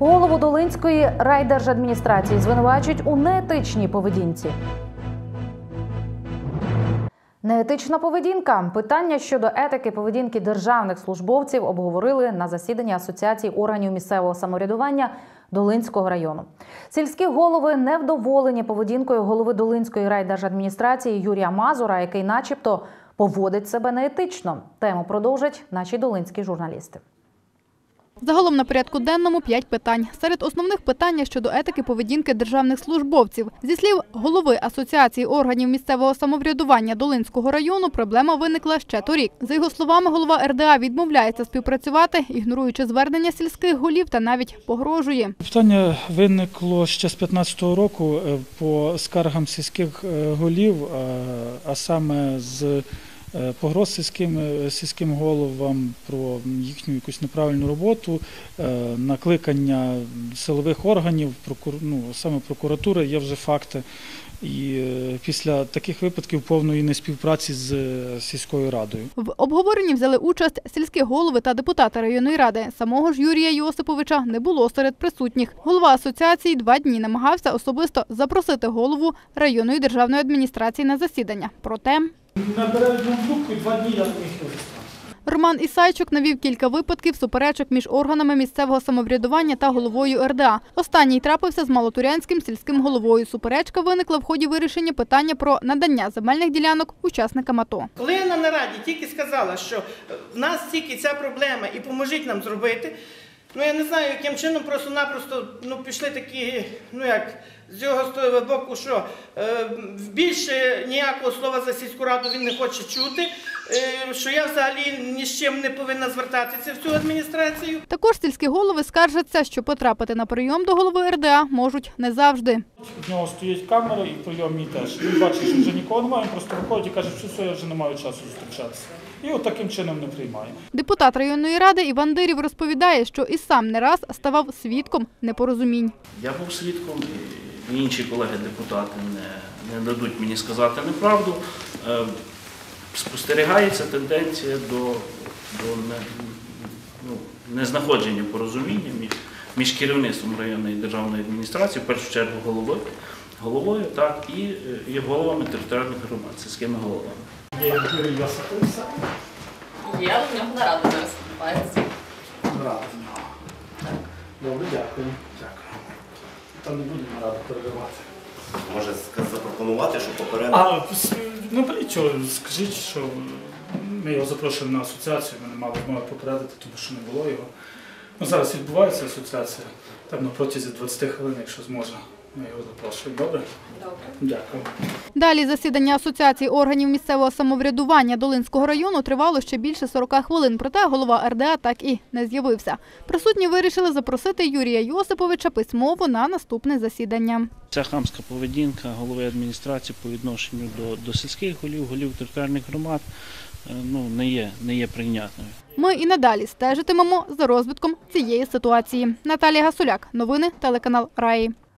Голову Долинської райдержадміністрації звинувачують у неетичній поведінці. Неетична поведінка. Питання щодо етики поведінки державних службовців обговорили на засіданні Асоціації органів місцевого самоврядування Долинського району. Сільські голови невдоволені поведінкою голови Долинської райдержадміністрації Юрія Мазура, який, начебто, поводить себе неетично. Тему продовжать наші долинські журналісти. Загалом на порядку денному п'ять питань. Серед основних питання щодо етики поведінки державних службовців. Зі слів голови Асоціації органів місцевого самоврядування Долинського району, проблема виникла ще торік. За його словами, голова РДА відмовляється співпрацювати, ігноруючи звернення сільських голів та навіть погрожує. Питання виникло ще з 2015 року е, по скаргам сільських е, голів, е, а саме з погроз сільським, е, сільським головам про їхню якусь неправильну роботу, е, накликання силових органів, ну, саме прокуратури, є вже факти. І е, після таких випадків повної неспівпраці з е, сільською радою. В обговоренні взяли участь сільські голови та депутати районної ради. Самого ж Юрія Йосиповича не було серед присутніх. Голова асоціації два дні намагався особисто запросити голову районної державної адміністрації на засідання. Проте Набираю трубку і два дні я не міг Роман Ісайчук навів кілька випадків суперечок між органами місцевого самоврядування та головою РДА. Останній трапився з Малотурянським сільським головою. Суперечка виникла в ході вирішення питання про надання земельних ділянок учасникам АТО. Коли я на нараді тільки сказала, що в нас тільки ця проблема і поможіть нам зробити, ну я не знаю, яким чином просто-напросто ну, пішли такі, ну як з його з того боку, що е, більше ніякого слова за сільську раду він не хоче чути, е, що я взагалі ні з чим не повинна звертатися в цю адміністрацію. Також сільські голови скаржаться, що потрапити на прийом до голови РДА можуть не завжди. В нього стоїть камера і прийом мій теж. Він бачить, що вже нікого немає, він просто виходить і каже, що все, я вже не маю часу зустрічатися. І от таким чином не приймає. Депутат районної ради Іван Дирів розповідає, що і сам не раз ставав свідком непорозумінь. Я був свідком, і інші колеги-депутати не, не дадуть мені сказати неправду. Е, Спостерігається тенденція до, до не, ну, незнаходження порозуміння між, між керівництвом районної державної адміністрації, в першу чергу головою, головою так, і, е, і головами територіальних громад, сільськими головами. Я в нього нараду зараз відбувається. Добре, дякую. Дякую. Там не будемо раду перебивати. Може ска- запропонувати, що попередньо. А с- ну нічого, скажіть, що ми його запрошуємо на асоціацію, ми не мали змоги попередити, тому що не було його. Ну, зараз відбувається асоціація, там на протязі 20 хвилин, якщо зможе. Ми його запрошуємо. Добре? Добре. Дякую. Далі засідання Асоціації органів місцевого самоврядування Долинського району тривало ще більше 40 хвилин, проте голова РДА так і не з'явився. Присутні вирішили запросити Юрія Йосиповича письмово на наступне засідання. Ця хамська поведінка голови адміністрації по відношенню до, до сільських голів, голів територіальних громад е, ну, не, є, не є прийнятною. Ми і надалі стежитимемо за розвитком цієї ситуації. Наталія Гасуляк, новини телеканал Раї.